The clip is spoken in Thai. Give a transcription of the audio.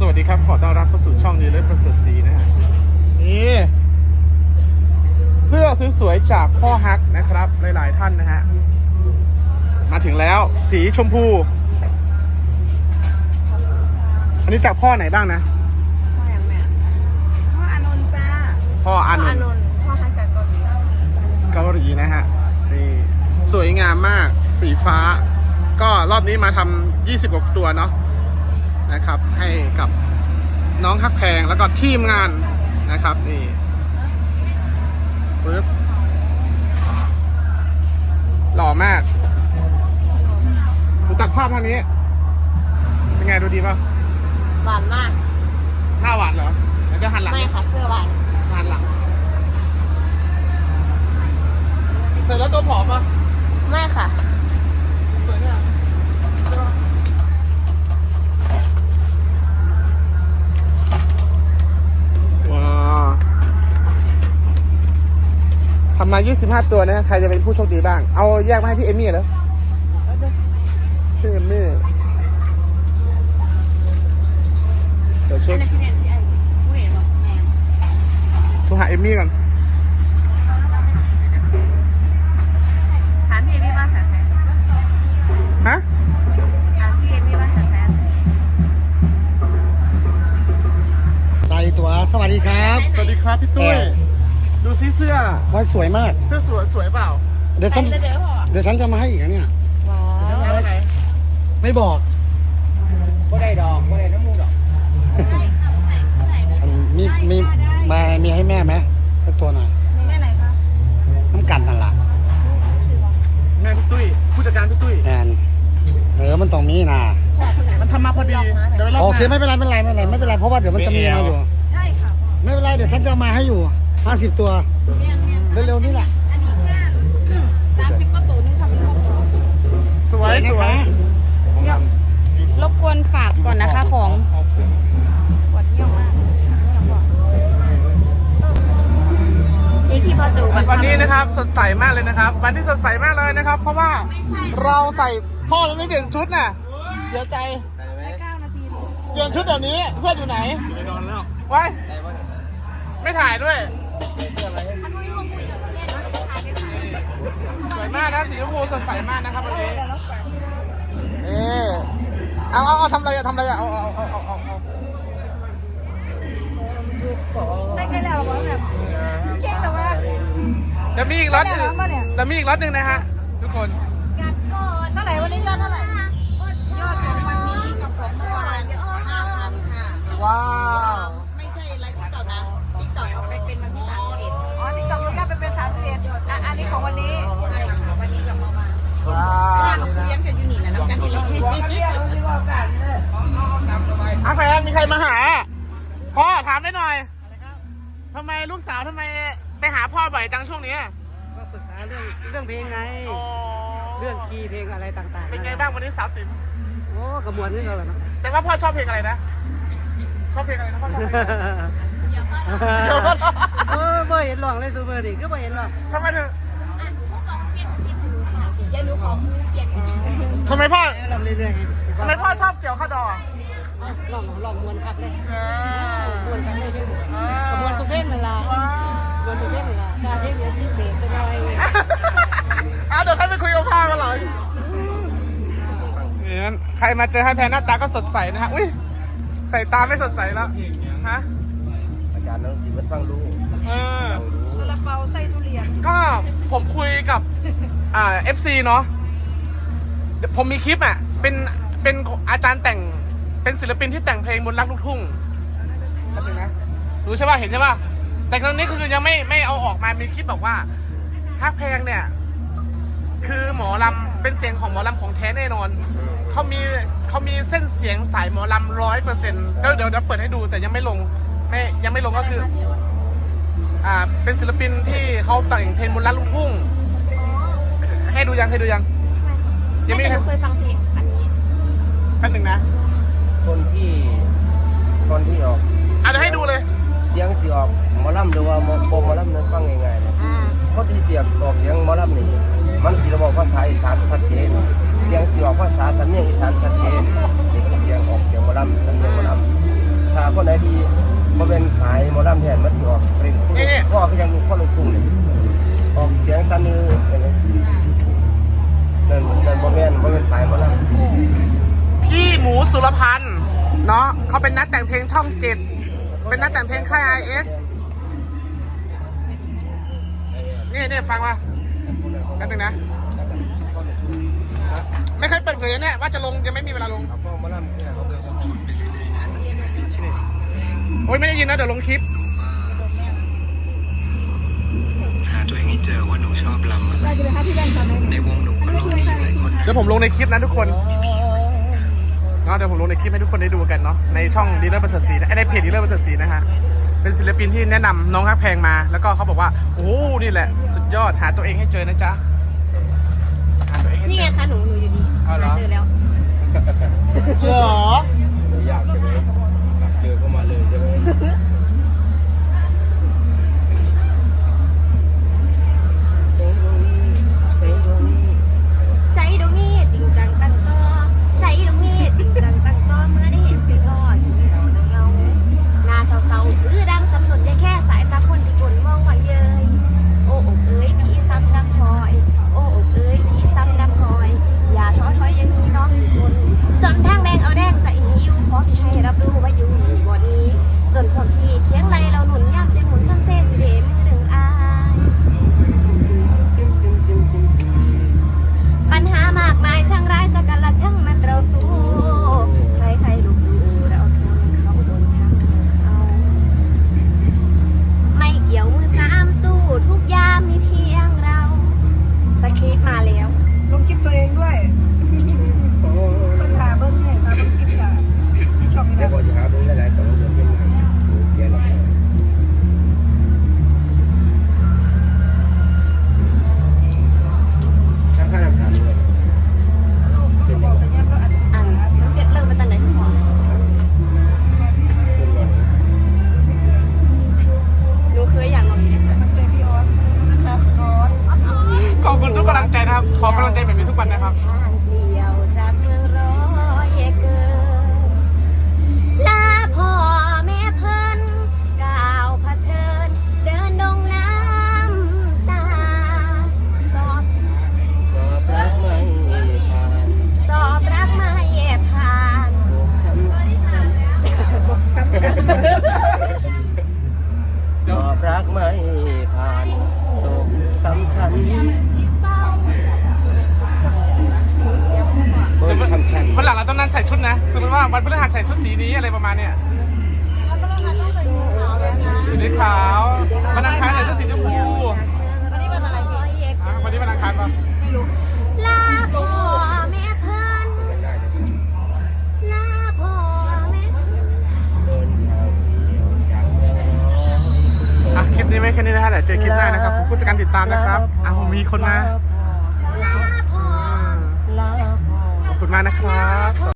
สวัสดีครับ ขอต้อนรับเข้าสู่ช่องนี้เลยประเสริฐศรีนะฮะนี่เสื้อสวยๆจากพ่อฮักนะครับ หลายๆท่านนะฮะ มาถึงแล้วสีชมพู อันนี้จากพ่อไหนบ้างนะ พ่ออย่างแม่พ่ออานนท์จ้า พ่ออาพ่อนุอานนท์พ่อฮันจากเกาหลีเกาหลีนะฮะนี่สวยงามมากสีฟ้า ก็รอบนี้มาทำ20กว่าตัวเนาะ นะครับ ให้กับน้องฮักแพงแล้วก็ทีมงานนะครับนี่ปึ๊บหล่อมากดูตัดภาพทางนี้ เป็นไงดูดีป่ะหวานมากหน้าหวานเหรอเดี๋ยวจะหันหลัง ไม่ค่ะเชื่อหวาน หันหลัง เสร็จแล้วตัวผอมป่ะ ไม่ค่ะ สวยเนี่ยใช่ปะว้าว ทำมา25 ตัวนะใครจะเป็นผู้โชคดีบ้าง เอาแยกมาให้พี่เอมี่เหรอพี่เอมี่เดี๋ยวเช็คพี่เห็นพี่ไอ้ผู้เห็นบอกแม่โทรหาเอมี่ก่อนถามพี่เอมี่ว่าแสนแสนฮะถามพี่เอมี่ว่าแสนแสนใส่ตัวสวัสดีครับ สวัสดีครับพี่ตุ้ย เออดูซิเสื้อว่าสวยมาก เสื้อสวยสวยเปล่าเดี๋ยวฉันเดี๋ยวเดี๋ยวพ่อเดี๋ยวฉันจะมาให้อีกนะเนี่ยว้าวเอาไหนไม่บอกบ่ได้ดอกบ่ได้น้ำมูกดอกอันมีมีมามีให้แม่ไหมสักตัวหน่อยมีแม่ไหนคะน้ำกันนั่นล่ะแม่พี่ตุ้ยผู้จัดการพี่ตุ้ยแอนเออมันต้องมีนะมันทำมาพอดีเดี๋ยวรอบหโอน้าเคไม่เป็นไรไม่เป็นไรไม่เป็นไรไม่เป็นไรเพราะว่าเดี๋ยวมันจะมีมาอยู่ใช่ค่ะพ่อไม่เป็นไรเดี๋ยวฉันจะเอามาให้อยู่50ตัวเมียน เมียนเร็วๆนี่แหละ อันนี้แค่สามสิบก็ตัวนึงค่ะพี่น้องสวยสวยเดี๋ยวรบกวนฝากก่อนนะคะของปวดเยี่ยวมากนี่พี่พ่อจูบัวันนี้นะครับสดใสมากเลยนะครับ วันที่สดใสมากเลยนะครับ เพราะว่าเราใส่พ่อเราไม่เปลี่ยนชุดน่ะเสียใจใส่ไหมเก้านาทีเปลี่ยนชุดเดี๋ยวนี้เสื้ออยู่ไหนไปนอนแล้วไว้ใส่บ่เนี่ยไม่ถ่ายด้วยใส่เสื้ออะไร สวยมากนะสีชมพูสดใสมากนะครับวันนี้เออเอาเอาเอาทำอะไรอะทำอะไรอะเอาเอาเอาเอาเอาเอาใส่กันแล้วเหรอแบบเก่งแต่ว่าเดี๋ยวมีอีกล็อตหนึ่งใช่แล้วมาเนี่ยเดี๋ยวมีอีกล็อตหนึ่งนะฮะทุกคน มีใครมาหา พ่อถามได้หน่อยทำไมลูกสาวทำไมไปหาพ่อบ่อยจังช่วงนี้ก็ปรึกษาเรื่องเรื่องเพลงไง เรื่องคีย์เพลงอะไรต่างๆ เป็นไงบ้างวันนี้สาวติ๋มโอ้กระมวลนี่เราเหรอเนาะแต่ว่าพ่อชอบเพลงอะไรนะ ชอบเพลงอะไรนะพ่อชอบเพลงอะไรเออบ่เห็นหรอกเลยซูเปอร์ดิก็บ่เห็นหรอกทำไมถึงยายหนูขอเปลี่ยนทำไมพ่อลองเรื่อยๆทำไมพ่อชอบเกี่ยวข้าวดอ กลองลองมวนคัดเลยเออมวนคัดเลยเพลงเออกระมวลตัวเพลงนั่นล่ะว้าวมวนตัวเพลงนั่นล่ะการเพลงเนี่ยพิเศษจะหน่อยเอาเดี๋ยวใครไปคุยกับพ่อกันเหรอเนี่ยใครมาเจอให้แพนหน้าตาก็สดใสนะฮะ อุ้ยใส่ตาไม่สดใสแล้ว ฮะ อาจารย์น้องจิตมันฟังรู้เออ ซาลาเปาไส้ทุเรียน ก็ผมคุยกับ อ่า FC เนาะเดี๋ยวผมมีคลิปอะ เป็น เป็นอาจารย์แต่งเป็น ศิลปินที่แต่งเพลงบนรักลูกทุ่งแป๊บนึงนะรู้ใช่ป่ะเห็นใช่ป่ะแต่ตอนนี้คือยังไม่ไม่เอาออกมามีคลิปบอกว่าฮักเพลงเนี่ย คือหมอลำเป็นเสียงของหมอลำของแท้แน่นอนเขามีเขามีเส้นเสียงสายหมอลำร้อยเปอร์เซ็นต์เดี๋ยวเดี๋ยวเดี๋ยวเปิดให้ดูแต่ยังไม่ลงไม่ยังไม่ลงก็คือ อ่าเป็นศิลปินที่เขาแต่งเพลงบนรักลูกทุ่งให้ดูยังให้ดูยังยังไม่แต่หนูเคยฟังเพลงอันนี้แป๊บหนึ่งนะ คนที่คนที่ออก อาจจะให้ดูเลยเสียงสีออกหมอลำหรือว่าหมอโปรหมอลำนั้นฟังง่ายๆนะอืมคนที่เสียงออกเสียงหมอลำนี่มันสีระบอกภาษาอีสานชัดเจนเสียงสีออกภาษาสำเนียงอีสานชัดเจนนี่คือเสียงออกเสียงหมอลำสำเนียงหมอลำคนไหนที่บ่เป็นสายหมอลำแทนมันสิออกเป็นพ่อก็ยังลูกพ่อลูกทุ่งนี่ออกเสียงสั่นมือนั่นนั่นบ่แม่นบ่เป็นสายหมอลำ พี่หมูสุรพันธ์เนาะเขาเป็นนักแต่งเพลงช่องเจ็ดเป็นนักแต่งเพลงค่าย IS นี่นี่ฟังมาแป๊บนึงนะ ไม่เคยเปิดเผยเนี่ยว่าจะลงยังไม่มีเวลาลงเอาพ่อหมอลำเนี่ยเขาเดินโอ้ยไม่ได้ยินนะเดี๋ยวลงคลิปหาตัวเองให้เจอว่าหนูชอบลำอะไรในวงหนูก็ลองมีหลายคนเดี๋ยวผมลงในคลิปนะทุกคน เนาะเดี๋ยวผมลงในคลิปให้ทุกคนได้ดูกันเนาะในช่องดีเลอร์ประเสริฐศรีนะในเพจดีเลอร์ประเสริฐศรีนะฮะเป็นศิลปินที่แนะนำน้องฮักแพงมา แล้วก็เขาบอกว่าโอ้นี่แหละ สุดยอดหาตัวเองให้เจอนะจ๊ะหาตัวเองให้นี่เจไงอ คะหนูหนูอยู่ดีเอาเหรอเจอแล้วเหรอไม่อยากใช่ไหมอยากเจอก็มาเลยใช่ไหม ทุกวันนะครับ ต้องนั่นใส่ชุดนะสมมติว่าวันพฤหัสใส่ชุดสีนี้อะไรประมาณเนี้ยแล้วก็ต้องต้องใส่สีขาวแล้วนะสีขาววันอังคารใส่ชุดสีชมพูวันนี้วันอะไรพี่อะวันนี้วันอังคารปะลาพ่อแม่เพิ่นลาพ่อแม่เพิ่นเดินทางเดียวจากเมืองร้อยอะคลิปนี้ไม่แค่นี้นะฮะเดี๋ยวเจอคลิปหน้านะครับขอบคุณจากการติดตามนะครับอะผมมีคนมา คุณมากนะครับ